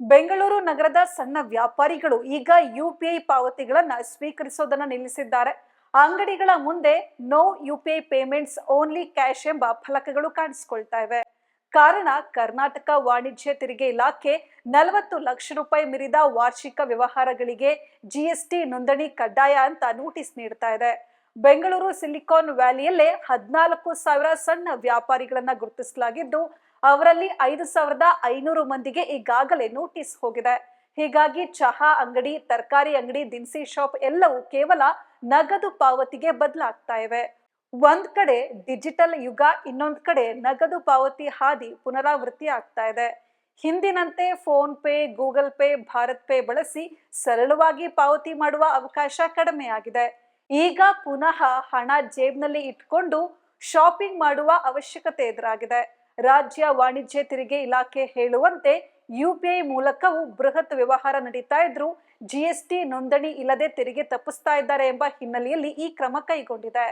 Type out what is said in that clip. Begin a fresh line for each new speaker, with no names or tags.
ಬೆಂಗಳೂರು ನಗರದ ಸಣ್ಣ ವ್ಯಾಪಾರಿಗಳು ಈಗ ಯುಪಿಐ ಪಾವತಿಗಳನ್ನ ಸ್ವೀಕರಿಸೋದನ್ನ ನಿಲ್ಲಿಸಿದ್ದಾರೆ. ಅಂಗಡಿಗಳ ಮುಂದೆ no UPI payments, only cash ಎಂಬ ಫಲಕಗಳು ಕಾಣಿಸಿಕೊಳ್ತಾ ಇವೆ. ಕಾರಣ ಕರ್ನಾಟಕ ವಾಣಿಜ್ಯ ತೆರಿಗೆ ಇಲಾಖೆ ನಲವತ್ತು ಲಕ್ಷ ರೂಪಾಯಿ ಮೀರಿದ ವಾರ್ಷಿಕ ವ್ಯವಹಾರಗಳಿಗೆ ಜಿಎಸ್ಟಿ ನೋಂದಣಿ ಕಡ್ಡಾಯ ಅಂತ ನೋಟಿಸ್ ನೀಡ್ತಾ ಇದೆ. ಬೆಂಗಳೂರು ಸಿಲಿಕಾನ್ ವ್ಯಾಲಿಯಲ್ಲೇ ಹದಿನಾಲ್ಕು ಸಾವಿರ ಸಣ್ಣ ವ್ಯಾಪಾರಿಗಳನ್ನ ಗುರುತಿಸಲಾಗಿದ್ದು ಅವರಲ್ಲಿ ಐದು ಸಾವಿರದ ಐನೂರು ಮಂದಿಗೆ ಈಗಾಗಲೇ ನೋಟಿಸ್ ಹೋಗಿದೆ. ಹೀಗಾಗಿ ಚಹಾ ಅಂಗಡಿ, ತರಕಾರಿ ಅಂಗಡಿ, ದಿನಸಿ ಶಾಪ್ ಎಲ್ಲವೂ ಕೇವಲ ನಗದು ಪಾವತಿಗೆ ಬದಲಾಗ್ತಾ ಇವೆ. ಒಂದ್ ಕಡೆ ಡಿಜಿಟಲ್ ಯುಗ, ಇನ್ನೊಂದ್ ಕಡೆ ನಗದು ಪಾವತಿ ಹಾದಿ ಪುನರಾವೃತ್ತಿ ಆಗ್ತಾ ಇದೆ. ಹಿಂದಿನಂತೆ PhonePe, Google pay, Bharat pay ಬಳಸಿ ಸರಳವಾಗಿ ಪಾವತಿ ಮಾಡುವ ಅವಕಾಶ ಕಡಿಮೆಯಾಗಿದೆ ಈಗ ಪುನಃ ಹಣ ಜೇಬ್ನಲ್ಲಿ ಇಟ್ಕೊಂಡು ಶಾಪಿಂಗ್ ಮಾಡುವ ಅವಶ್ಯಕತೆ ಎದುರಾಗಿದೆ. ರಾಜ್ಯ ವಾಣಿಜ್ಯ ತೆರಿಗೆ ಇಲಾಖೆ ಹೇಳುವಂತೆ ಯುಪಿಐ ಮೂಲಕವೂ ಬೃಹತ್ ವ್ಯವಹಾರ ನಡೀತಾ ಇದ್ರು ಜಿಎಸ್ಟಿ ನೋಂದಣಿ ಇಲ್ಲದೆ ತೆರಿಗೆ ತಪ್ಪಿಸ್ತಾ ಇದ್ದಾರೆ ಎಂಬ ಹಿನ್ನೆಲೆಯಲ್ಲಿ ಈ ಕ್ರಮ ಕೈಗೊಂಡಿದೆ.